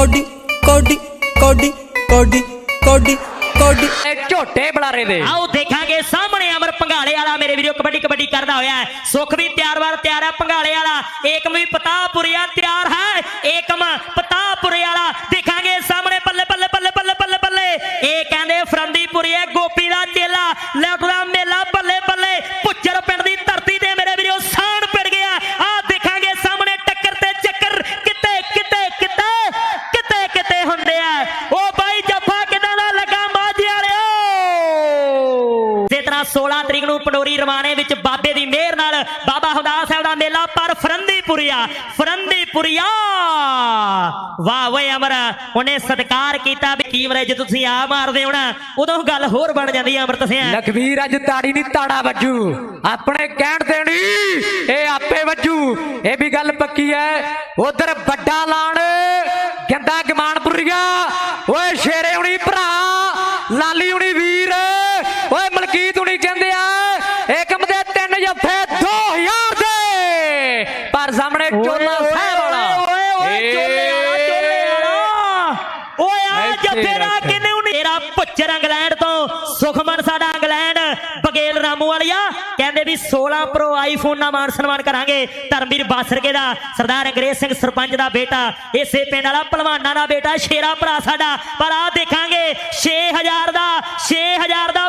Cody ਕੋਡੀ ਕੋਡੀ ਕੋਡੀ ਕੋਡੀ ਕੋਡੀ। ਇਹ ਝੋਟੇ ਬਲਾਰੇ ਦੇ। ਆਓ ਦੇਖਾਂਗੇ ਸਾਹਮਣੇ ਅਮਰ ਪੰਘਾਲੇ ਵਾਲਾ ਮੇਰੇ ਵੀਰੋ ਕਬੱਡੀ ਕਬੱਡੀ ਕਰਦਾ ਹੋਇਆ ਹੈ। ਸੁਖ ਵੀ ਤਿਆਰ ਵਾਰ ਤਿਆਰ ਹੈ ਪੰਘਾਲੇ ਵਾਲਾ। ਏਕਮ ਵੀ ਪਤਾਪੁਰੀਆ ਤਿਆਰ ਹੈ। ਏਕਮ ਪਤਾਪੁਰੇ ਵਾਲਾ। ਦੇਖਾਂਗੇ ਸਾਹਮਣੇ ਬੱਲੇ ਬੱਲੇ ਬੱਲੇ ਬੱਲੇ ਬੱਲੇ ਬੱਲੇ ਇਹ ਕਹਿੰਦੇ ਫਰੰਦੀਪੁਰੀ ਹੈ ਗੋਪੀ ਦਾ ਚੇਲਾ। ਇਸੇ ਤਰ੍ਹਾਂ 16 ਤਰੀਕ ਨੂੰ ਪੰਡੋਰੀ ਰਵਾਨੇ ਵਿੱਚ ਬਾਬੇ ਦੀ ਮਿਹਰ ਨਾਲ ਬਾਬਾ ਹਮਦਾਸ ਸਾਹਿਬ ਦਾ ਮੇਲਾ, ਪਰ ਫਰੰਦੀਪੁਰੀਆ ਫਰੰਦੀਪੁਰੀਆ! ਵਾਹ ਵੇ ਅਮਰ, ਉਹਨੇ ਸਤਿਕਾਰ ਕੀਤਾ ਵੀ ਕੀ ਮਰੇ ਜੇ ਤੁਸੀਂ ਆ ਮਾਰਦੇ ਹੋਣਾ ਉਦੋਂ ਗੱਲ ਹੋਰ ਬਣ ਜਾਂਦੀ ਹੈ ਅੰਮ੍ਰਿਤ ਸਿੰਘ ਲਖਵੀਰ, ਅੱਜ ਤਾੜੀ ਨਹੀਂ ਤਾੜਾ ਵੱਜੂ। ਆਪਣੇ ਕਹਿਣ ਤੇ ਇਹ ਆਪੇ ਵੱਜੂ। ਇਹ ਵੀ ਗੱਲ ਪੱਕੀ ਹੈ ਉਧਰ ਵੱਡਾ ਲਾਣ, ਗੰਦਾ ਗਮਾਨਪੁਰੀਆ। ਓਏ ਸ਼ੇਰੇ ਹੁਣੀ ਭਰਾ ਲਾਲੀ ਹੁਣੀ ਵੀਰ ਮਲਕੀਤ ਹੁਣੀ ਕਹਿੰਦੇ ਆ? ਏਕਮ ਦੇ ਤਿੰਨ ਜੱਫੇ 2000 ਦੇ। ਪਰ ਸਾਹਮਣੇ ਚੋਲਾ ਸਾਹਿਬ ਵਾਲਾ। ਓਏ ਆ ਜੱਫੇ ਰੱਖ। ਕਿੰਨੇ ਉਹਨੇ? ਤੇਰਾ ਪੁੱਚਰ ਇੰਗਲੈਂਡ ਤੋਂ ਸੁਖਮਨ ਸਾਡਾ ਇੰਗਲੈਂਡ। ਬਗੇਲ ਰਾਮੂ ਵਾਲਿਆ। ਕਹਿੰਦੇ ਵੀ 16 ਪ੍ਰੋ ਆਈਫੋਨ ਨਾਲ ਮਾਨ ਸਨਮਾਨ ਕਰਾਂਗੇ। ਧਰਮਵੀਰ ਬਾਸਰਕੇ ਦਾ ਸਰਦਾਰ ਅੰਗਰੇਜ਼ ਸਿੰਘ ਸਰਪੰਚ ਦਾ ਬੇਟਾ। ਇਸੇ ਪਿੰਡ ਵਾਲਾ ਪਹਿਲਵਾਨਾਂ ਦਾ ਬੇਟਾ ਸ਼ੇਰਾ ਭਰਾ ਸਾਡਾ। ਪਰ ਆ ਦੇਖਾਂਗੇ 6000 ਦਾ 6000 ਦਾ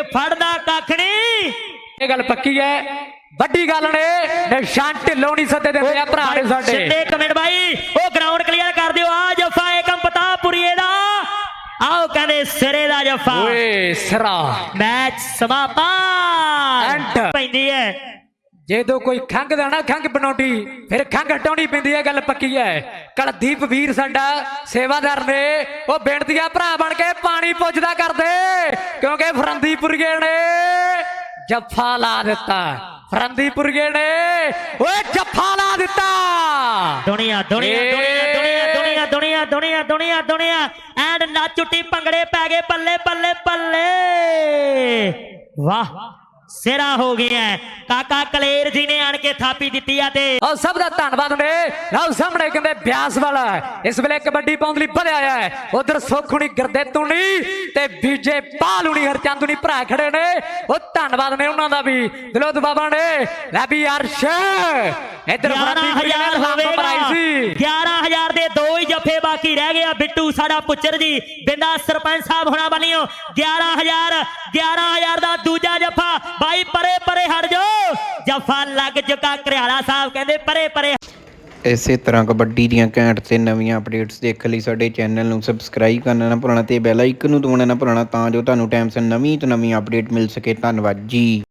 ਫੜਦਾ ਕੱਖ ਨਹੀਂ ਇਹ ਗੱਲ ਪੱਕੀ ਹੈ। ਵੱਡੀ ਗੱਲ ਨੇ ਨਿਸ਼ਾਨ ਢਿੱਲੋਂ ਨਹੀਂ ਸੱਦੇ ਦਿੰਦੇ ਆ ਭਰਾ ਨੇ ਸਾਡੇ। ਸਿੱਧੇ ਕਮੈਂਟ ਬਾਈ ਉਹ ਗਰਾਊਂਡ ਕਲੀਅਰ ਕਰ ਦਿਓ। ਆ ਜਫਾ ਏਕਮ ਪਤਾਪੁਰੀਏ ਦਾ। ਆਓ ਕਹਿੰਦੇ ਸਿਰੇ ਦਾ ਜਫਾ। ਓਏ ਸਰਾ। ਮੈਚ ਸਮਾਪਨ ਐਂਡ। ਪੈਂਦੀ ਹੈ। ਜਦੋਂ ਕੋਈ ਖੰਘਦਾ ਨਾ ਖੰਘ ਬਣਾਉਂਦੀ ਫਿਰ ਖੰਘ ਹਟਾਉਣੀ ਪੈਂਦੀ ਹੈ ਗੱਲ ਪੱਕੀ ਹੈ। ਕਲਦੀਪ ਵੀਰ ਸਾਡਾ ਸੇਵਾਦਾਰ ਨੇ ਉਹ ਬੇਨਤੀ ਆ ਭਰਾ ਬਣ ਕੇ ਪਾਣੀ ਪੁੱਜਦਾ ਕਰਦੇ ਕਿਉਂਕਿ ਫਰੰਦੀਪੁਰਗੇ ਨੇ ਜੱਫਾ ਲਾ ਦਿੱਤਾ। ਫਰੰਦੀਪੁਰਗੇ ਨੇ ਓਏ ਜੱਫਾ ਲਾ ਦਿੱਤਾ। ਦੁਨੀਆ ਦੁਨੀਆ। ਦੁਨੀਆ ਦੁਨੀਆ ਦੁਨੀਆ ਦੁਨੀਆ ਦੁਨੀਆ ਦੁਨੀਆ ਐਂਡ ਨਾਚੁੱਟੀ ਭੰਗੜੇ ਪੈ ਗਏ ਬੱਲੇ ਬੱਲੇ ਬੱਲੇ ਵਾਹ। ਸਿਰਾ ਹੋ ਗਿਆ ਕਾਕਾ ਕਲੇਰ ਜੀ ਨੇ ਆਣ ਕੇ ਥਾਪੀ ਦਿੱਤੀ ਆ ਤੇ ਔਰ ਸਭ ਦਾ ਧੰਨਵਾਦ ਨੇ। ਲਓ ਸਾਹਮਣੇ ਕਹਿੰਦੇ ਬਿਆਸ ਵਾਲਾ ਇਸ ਵੇਲੇ ਕਬੱਡੀ ਪਾਉਣ ਲਈ ਵਧਿਆ ਹੈ। ਉਧਰ ਸੁਖੁਣੀ ਗਰਦੇਤੁਣੀ ਤੇ ਬੀਜੇ ਪਾਲੁਣੀ ਹਰਚੰਦੁਣੀ ਭਰਾ ਖੜੇ ਨੇ। ਉਹ ਧੰਨਵਾਦ ਨੇ ਉਹਨਾਂ ਦਾ ਵੀ। ਦਿਲੋਂ ਬਾਬਾ ਨੇ। ਲੈ ਵੀ ਅਰਸ਼। ਇਧਰ ਫਰੰਦੀ 11000 ਹੋਵੇਗਾ। ਭਰਾਈ ਸੀ 11000 ਦੇ ਦੋ ਹੀ ਜੱਫੇ ਬਾਕੀ ਰਹਿ ਗਏ ਆ। ਬਿੱਟੂ ਸਾਡਾ ਪੁੱਚਰ ਜੀ ਬਿੰਦਾ ਸਰਪੰਚ ਸਾਹਿਬ ਹੋਣਾ ਬਣਿਓ। 11000 11000 ਦਾ ਦੂਜਾ ਜੱਫਾ। ਬਾਈ ਪਰੇ ਪਰੇ ਹਟ ਜਾਓ। ਜੱਫਾ ਲੱਗ ਚੁੱਕਾ ਘਰਿਆਲਾ ਸਾਹਿਬ ਕਹਿੰਦੇ ਪਰੇ ਪਰੇ। ਇਸੇ ਤਰ੍ਹਾਂ ਕਬੱਡੀ ਦੀਆਂ ਘੈਂਟ ਤੇ ਨਵੀਆਂ ਅਪਡੇਟਸ ਦੇਖਣ ਲਈ ਸਾਡੇ ਚੈਨਲ ਨੂੰ ਸਬਸਕ੍ਰਾਈਬ ਕਰਨਾ ਨਾ ਭੁੱਲਣਾ ਤੇ ਬੈਲ ਆਈਕਨ ਨੂੰ ਦਬਾਉਣਾ ਨਾ ਭੁੱਲਣਾ ਤਾਂ ਜੋ ਤੁਹਾਨੂੰ ਟਾਈਮ ਸਿਰ ਨਵੀਂ ਤੋਂ ਨਵੀਂ ਅਪਡੇਟ ਮਿਲ ਸਕੇ। ਧੰਨਵਾਦ ਜੀ।